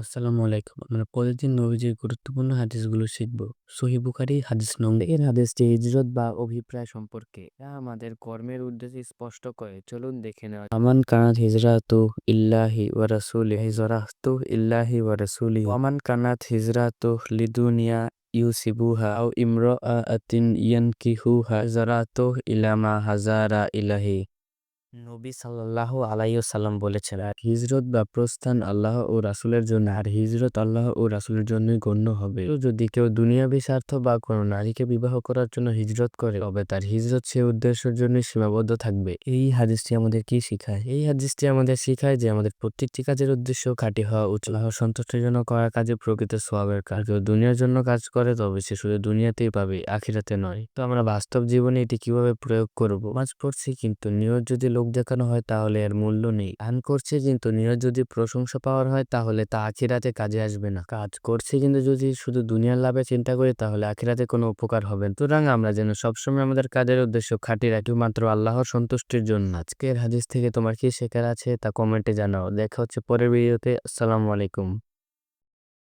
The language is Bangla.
আসসালামু আলাইকুম। আমরা প্রতিদিন নবীজির গুরুত্বপূর্ণ হাদিসগুলো শিখব। সহি বুখারি হাদিস নং এর হাদিসটি হিজরত বা অভিপ্রায় সম্পর্কে। যা আমাদের কর্মের উদ্দেশ্যে স্পষ্ট করে। চলুন দেখে নেওয়া আমান কানাত হিজরাতু ইল্লাহি ওয়া রাসূলি হিজরাতু ইল্লাহি ওয়া রাসূলি আমান কানাত হিজরাতু লিদুনিয়া ইউসিবুহা আও ইমরাআতিন ইয়ানকিহুহা। হিজরাতু ইলা মা হাজারা ইলাহি। নবী সাল্লাহ আলাইসাল্লাম বলেছেন, আর হিজরত বা প্রস্থান আল্লাহ ও রাসুলের জন্য, আর হিজরত আল্লাহ ও রাসুলের জন্যই গণ্য হবে। যদি কেউ দুনিয়াবি স্বার্থ বা কোনো নারীকে বিবাহ করার জন্য হিজরত করে, তবে তার হিজরত সে উদ্দেশ্যের জন্য সীমাবদ্ধ থাকবে। এই হাদিসটি আমাদের কি শিখায়? এই হাদিসটি আমাদের শিখায় যে আমাদের প্রত্যেকটি কাজের উদ্দেশ্য খাঁটি হওয়া আল্লাহ সন্তুষ্টির জন্য করা কাজে প্রকৃত সোয়াবের কাজ। কেউ দুনিয়ার জন্য কাজ করে, তবে সে শুধু দুনিয়াতেই পাবে, আখিরাতে নয়। তো আমরা বাস্তব জীবনে এটি কীভাবে প্রয়োগ করব? মাঝ পড়ছি কিন্তু নিয়ত যদি লোক দেখানো হয়, তাহলে এর মূল্য নেই। দান করছে কিন্তু নিয়ত যদি প্রশংসা পাওয়ার হয়, তাহলে তা আখিরাতে কাজে আসবে না। কাজ করছে কিন্তু যদি শুধু দুনিয়ার লাভে চিন্তা করি, তাহলে আখিরাতে কোনো উপকার হবে সুতরাং আমরা যেন সবসময় আমাদের কাজের উদ্দেশ্য খাটি রাখি, মাত্র আল্লাহর সন্তুষ্টির জন্য। আজকের হাদিস থেকে তোমার কি শেখার আছে, তা কমেন্টে জানাও। দেখা হচ্ছে পরের ভিডিওতে। আসসালামু আলাইকুম।